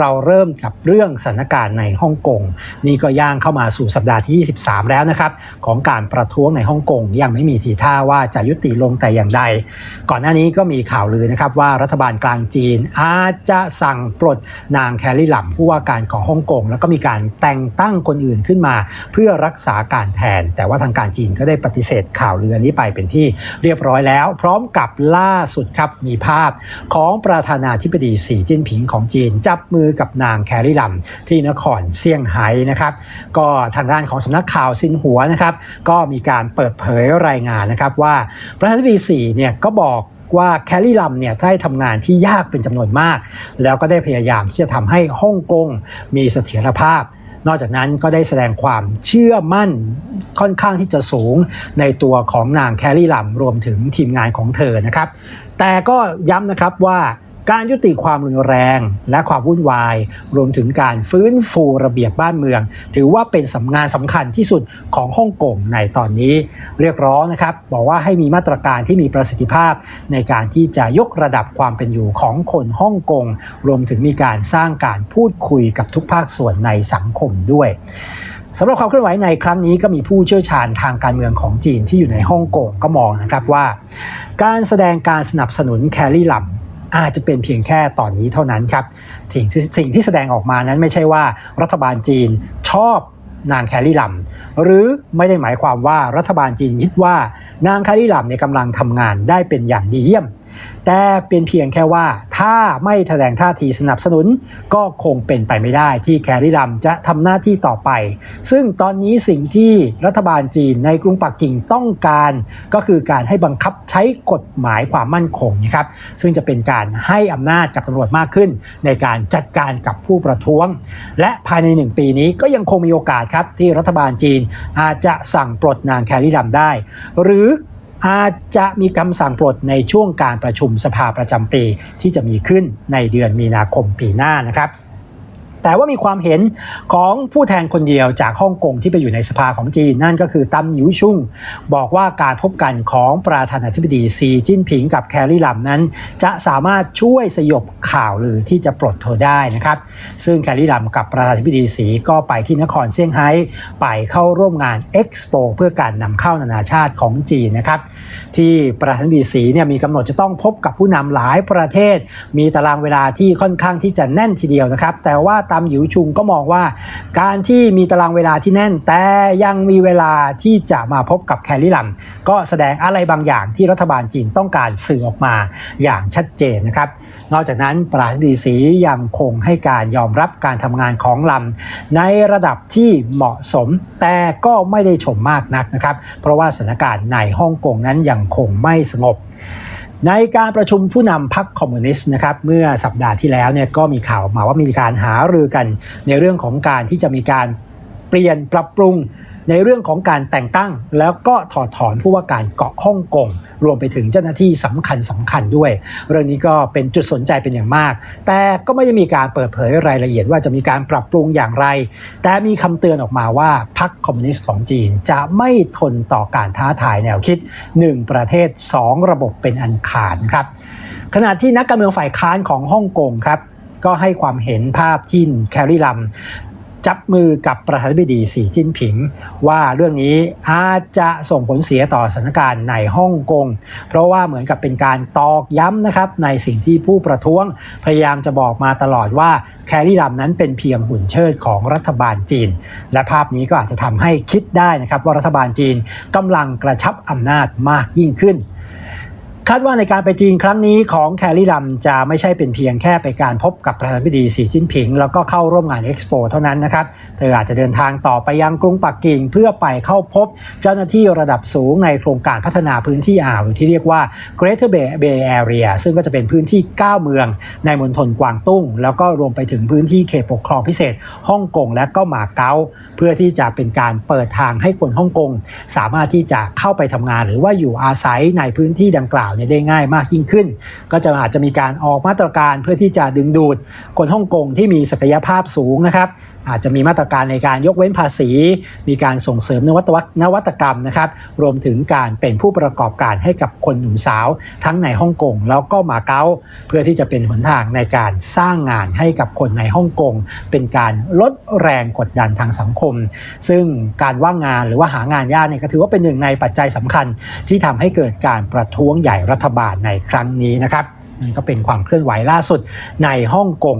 เราเริ่มกับเรื่องสถานการณ์ในฮ่องกงนี่ก็ย่างเข้ามาสู่สัปดาห์ที่ 23 แล้วนะครับ ของการประท้วงในฮ่องกงยังไม่มีทีท่าว่าจะยุติลงแต่อย่างใด ก่อนหน้านี้ก็มีข่าวลือนะครับว่ารัฐบาลกลางจีนอาจจะสั่งปลดนางแคลรี่หลัมผู้ว่าการของฮ่องกงแล้วก็มีการแต่งตั้งคนอื่นขึ้นมา เพื่อรักษาการแทน แต่ว่าทางการจีนก็ได้ปฏิเสธข่าวลือนี้ไปเป็นที่เรียบร้อยแล้ว พร้อมกับล่าสุดครับมีภาพของประธานาธิบดีสีจิ้นผิงของจีนจับมือกับนางแคลรี่ลัมที่นครเซี่ยงไฮ้นะครับ ก็ทางด้านของสำนักข่าวซินหัวนะครับ ก็มีการเปิดเผยรายงานนะครับว่าประธานาธิบดีสีเนี่ยก็บอกว่าแคลรี่ลัมเนี่ยได้ทำงานที่ยากเป็นจำนวนมาก แล้วก็ได้พยายามที่จะทำให้ฮ่องกงมีเสถียรภาพ นอกจากนั้นก็ได้แสดงความเชื่อมั่นค่อนข้างที่จะสูงในตัวของนางแคลรี่ลัมรวมถึงทีมงานของเธอนะครับ แต่ก็ย้ำนะครับว่า การยุติความรุนแรงและความวุ่นวาย รวมถึงการฟื้นฟูระเบียบบ้านเมือง ถือว่าเป็นสำงานสำคัญที่สุดของฮ่องกงในตอนนี้ เรียกร้องนะครับบอกว่าให้มีมาตรการที่มีประสิทธิภาพ ในการที่จะยกระดับความเป็นอยู่ของคนฮ่องกงรวมถึงมีการสร้างการพูดคุยกับทุกภาคส่วนในสังคมด้วยสำหรับความเคลื่อนไหวในครั้งนี้ก็มีผู้เชี่ยวชาญทางการเมืองของจีนที่อยู่ในฮ่องกงก็มองนะครับว่า การแสดงการสนับสนุนแคลรี่ลัม อาจจะเป็นเพียงแค่ตอนนี้เท่านั้นครับสิ่งสิ่งที่แสดงออกมานั้นไม่ใช่ว่ารัฐบาลจีนชอบนางแคลรี่ลัมหรือไม่ได้หมายความว่ารัฐบาลจีนคิดว่านางแคลรี่ลัมเนี่ยกำลังทำงานได้เป็นอย่างดีเยี่ยม แต่เป็นเพียงแค่ว่าถ้าไม่แสดงท่าทีสนับสนุน ก็คงเป็นไปไม่ได้ที่แคริลัมจะทำหน้าที่ต่อไป ซึ่งตอนนี้สิ่งที่รัฐบาลจีนในกรุงปักกิ่งต้องการ ก็คือการให้บังคับใช้กฎหมายความมั่นคงนะครับซึ่งจะเป็นการให้อำนาจกับตำรวจมากขึ้น ในการจัดการกับผู้ประท้วง และภายในหนึ่งปีนี้ก็ยังคงมีโอกาสครับที่รัฐบาลจีนอาจจะสั่งปลดนางแคริลัมได้ หรือ อาจจะมีคำสั่งปลดในช่วงการประชุมสภาประจำปี ที่จะมีขึ้นในเดือนมีนาคมปีหน้านะครับ แต่ว่ามีความเห็นของผู้แทนคนเดียวจากฮ่องกงที่ไปอยู่ในสภาของจีน นั่นก็คือตัมหยิวชุ่ง บอกว่าการพบกันของประธานาธิบดีซีจิ้นผิงกับแคลรี่ลัมนั้น จะสามารถช่วยสยบข่าวลือที่จะปลดเธอได้นะครับ ซึ่งแคลรี่ลัมกับประธานาธิบดีสีก็ไปที่นครเซี่ยงไฮ้ไปเข้าร่วมงานเอ็กซ์โปเพื่อการนำเข้านานาชาติของจีนนะครับ ที่ประธานาธิบดีสีเนี่ยมีกำหนดจะต้องพบกับผู้นำหลายประเทศ มีตารางเวลาที่ค่อนข้างที่จะแน่นทีเดียวนะครับ แต่ว่าตามหยิวชุงก็มองว่า การที่มีตารางเวลาที่แน่น แต่ยังมีเวลาที่จะมาพบกับแคลรี่ลัมก็แสดงอะไรบางอย่างที่รัฐบาลจีนต้องการสื่อออกมาอย่างชัดเจนนะครับนอกจากนั้นประธานดีสียังคงให้การยอมรับการทำงานของลำในระดับที่เหมาะสม แต่ก็ไม่ได้ชมมากนักนะครับ เพราะว่าสถานการณ์ในฮ่องกงนั้นยังคงไม่สงบ ในการประชุมผู้นำพรรคคอมมิวนิสต์นะครับเมื่อสัปดาห์ที่แล้วเนี่ยก็มีข่าวมาว่ามีการหารือกันในเรื่องของการที่จะมีการเปลี่ยนปรับปรุง ในเรื่องของการแต่งตั้ง แล้วก็ถอดถอนผู้ว่าการเกาะฮ่องกงรวมไปถึงเจ้าหน้าที่สำคัญสำคัญด้วย เรื่องนี้ก็เป็นจุดสนใจเป็นอย่างมาก แต่ก็ไม่ได้มีการเปิดเผยรายละเอียดว่าจะมีการปรับปรุงอย่างไร แต่มีคำเตือนออกมาว่าพรรคคอมมิวนิสต์ของจีนจะไม่ทนต่อการท้าทายแนวคิด 1 ประเทศ 2 ระบบเป็นอันขาดครับขณะที่นักการเมืองฝ่ายค้านของฮ่องกงครับก็ให้ความเห็นภาพที่แคริลัม จับมือกับประธานาธิบดีสีจิ้นผิง ว่าเรื่องนี้อาจจะส่งผลเสียต่อสถานการณ์ในฮ่องกง เพราะว่าเหมือนกับเป็นการตอกย้ำนะครับในสิ่งที่ผู้ประท้วงพยายามจะบอกมาตลอดว่าแครี่ลัมนั้นเป็นเพียงหุ่นเชิดของรัฐบาลจีน และภาพนี้ก็อาจจะทำให้คิดได้นะครับว่ารัฐบาลจีนกำลังกระชับอำนาจมากยิ่งขึ้น คาดว่าในการไปจีนครั้งนี้ของแคลรี่ลัมจะไม่ใช่เป็นเพียงแค่ไปการพบกับประธานาธิบดีสีจิ้นผิง แล้วก็เข้าร่วมงานเอ็กซ์โปเท่านั้นนะครับ เธออาจจะเดินทางต่อไปยังกรุงปักกิ่งเพื่อไปเข้าพบเจ้าหน้าที่ระดับสูงในโครงการพัฒนาพื้นที่อ่าวที่เรียกว่า Greater Bay Area ซึ่งก็จะเป็นพื้นที่ 9 เมืองในมณฑลกวางตุ้ง แล้วก็รวมไปถึงพื้นที่เขตปกครองพิเศษฮ่องกงและก็หมาเก๊าเพื่อที่จะเป็นการเปิดทางให้คนฮ่องกงสามารถที่จะเข้าไปทำงาน หรือว่าอยู่อาศัยในพื้นที่ดังกล่าวเนี่ยได้ง่ายมากยิ่งขึ้น ก็จะอาจจะมีการออกมาตรการเพื่อที่จะดึงดูดคนฮ่องกงที่มีศักยภาพสูงนะครับ อาจจะมีมาตรการในการยกเว้นภาษี มีการส่งเสริมนวัตวนวัตกรรมนะครับ รวมถึงการเป็นผู้ประกอบการให้กับคนหนุ่มสาว ทั้งในฮ่องกงแล้วก็มาเก๊าเพื่อที่จะเป็นหนทางในการสร้างงานให้กับคนในฮ่องกงเป็นการลดแรงกดดันทางสังคม ซึ่งการว่างงานหรือว่าหางานยากเนี่ยก็ถือว่าเป็นหนึ่งในปัจจัยสำคัญ ที่ทำให้เกิดการประท้วงใหญ่รัฐบาลในครั้งนี้นะครับนั่นก็เป็นความเคลื่อนไหวล่าสุดในฮ่องกง